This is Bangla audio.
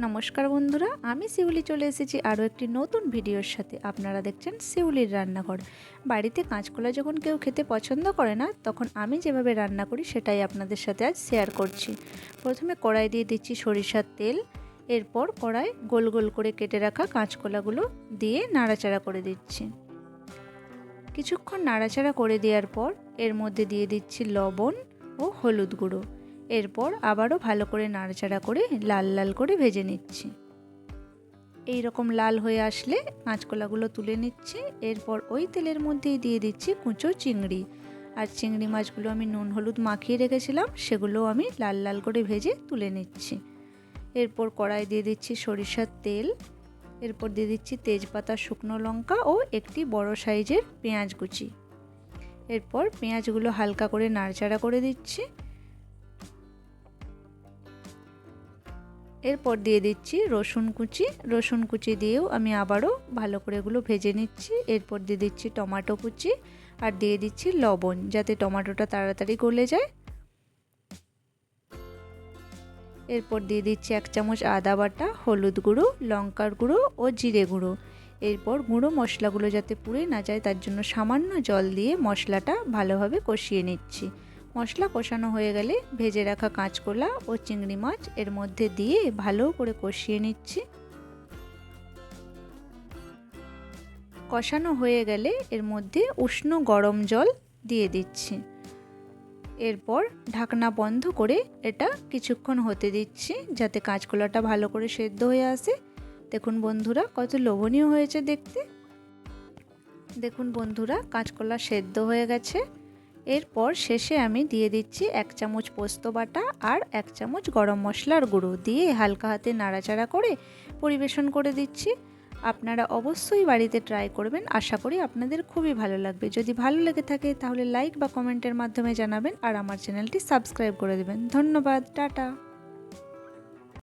নমস্কার বন্ধুরা, আমি শিউলি চলে এসেছি আরও একটি নতুন ভিডিওর সাথে। আপনারা দেখছেন শিউলির রান্নাঘর। বাড়িতে কাঁচকলা যখন কেউ খেতে পছন্দ করে না, তখন আমি যেভাবে রান্না করি সেটাই আপনাদের সাথে আজ শেয়ার করছি। প্রথমে কড়াই দিয়ে দিচ্ছি সরিষার তেল, এরপর কড়াই গোল গোল করে কেটে রাখা কাঁচকলাগুলো দিয়ে নাড়াচাড়া করে দিচ্ছি। কিছুক্ষণ নাড়াচাড়া করে দেওয়ার পর এর মধ্যে দিয়ে দিচ্ছি লবণ ও হলুদ গুঁড়ো। এরপর আবারও ভালো করে নাড়াচাড়া করে লাল লাল করে ভেজে নিচ্ছি। এই রকম লাল হয়ে আসলে কাঁচকলাগুলো তুলে নিচ্ছি। এরপর ওই তেলের মধ্যেই দিয়ে দিচ্ছি কুঁচো চিংড়ি। আর চিংড়ি মাছগুলো আমি নুন হলুদ মাখিয়ে রেখেছিলাম সেগুলো আমি লাল লাল করে ভেজে তুলে নিচ্ছি। এরপর কড়াই দিয়ে দিচ্ছি সরিষার তেল। এরপর দিয়ে দিচ্ছি তেজপাতা, শুকনো লঙ্কা ও একটি বড় সাইজের পেঁয়াজ কুচি। এরপর পেঁয়াজগুলো হালকা করে নাড়চাড়া করে দিচ্ছি। এরপর দিয়ে দিচ্ছি রসুন কুচি। রসুন কুচি দিয়েও আমি আবারও ভালো করে এগুলো ভেজে নিচ্ছি। এরপর দিয়ে দিচ্ছি টমেটো কুচি আর দিয়ে দিচ্ছি লবণ যাতে টমেটোটা তাড়াতাড়ি গলে যায়। এরপর দিয়ে দিচ্ছি এক চামচ আদা বাটা, হলুদ গুঁড়ো, লঙ্কার গুঁড়ো ও জিরে গুঁড়ো। এরপর গুঁড়ো মশলাগুলো যাতে পুড়ে না যায় তার জন্য সামান্য জল দিয়ে মশলাটা ভালোভাবে কষিয়ে নিচ্ছি। মশলা কষানো হয়ে গেলে ভেজে রাখা কাঁচকলা ও চিংড়ি মাছ এর মধ্যে দিয়ে ভালো করে কষিয়ে নিচ্ছি। কষানো হয়ে গেলে এর মধ্যে উষ্ণ গরম জল দিয়ে দিচ্ছি। এরপর ঢাকনা বন্ধ করে এটা কিছুক্ষণ হতে দিচ্ছি যাতে কাঁচকলাটা ভালো করে সেদ্ধ হয়ে আসে। দেখুন বন্ধুরা, কত লোভনীয় হয়েছে দেখতে। দেখুন বন্ধুরা, কাঁচকলা সেদ্ধ হয়ে গেছে। এরপর শেষে আমি দিয়ে দিচ্ছি এক চামচ পোস্ত বাটা আর এক চামচ গরম মশলার গুঁড়ো। দিয়ে হালকা হাতে নাড়াচাড়া করে পরিবেশন করে দিচ্ছি। আপনারা অবশ্যই বাড়িতে ট্রাই করবেন। আশা করি আপনাদের খুবই ভালো লাগবে। যদি ভালো লেগে থাকে তাহলে লাইক বা কমেন্টের মাধ্যমে জানাবেন আর আমার চ্যানেলটি সাবস্ক্রাইব করে দেবেন। ধন্যবাদ, টাটা।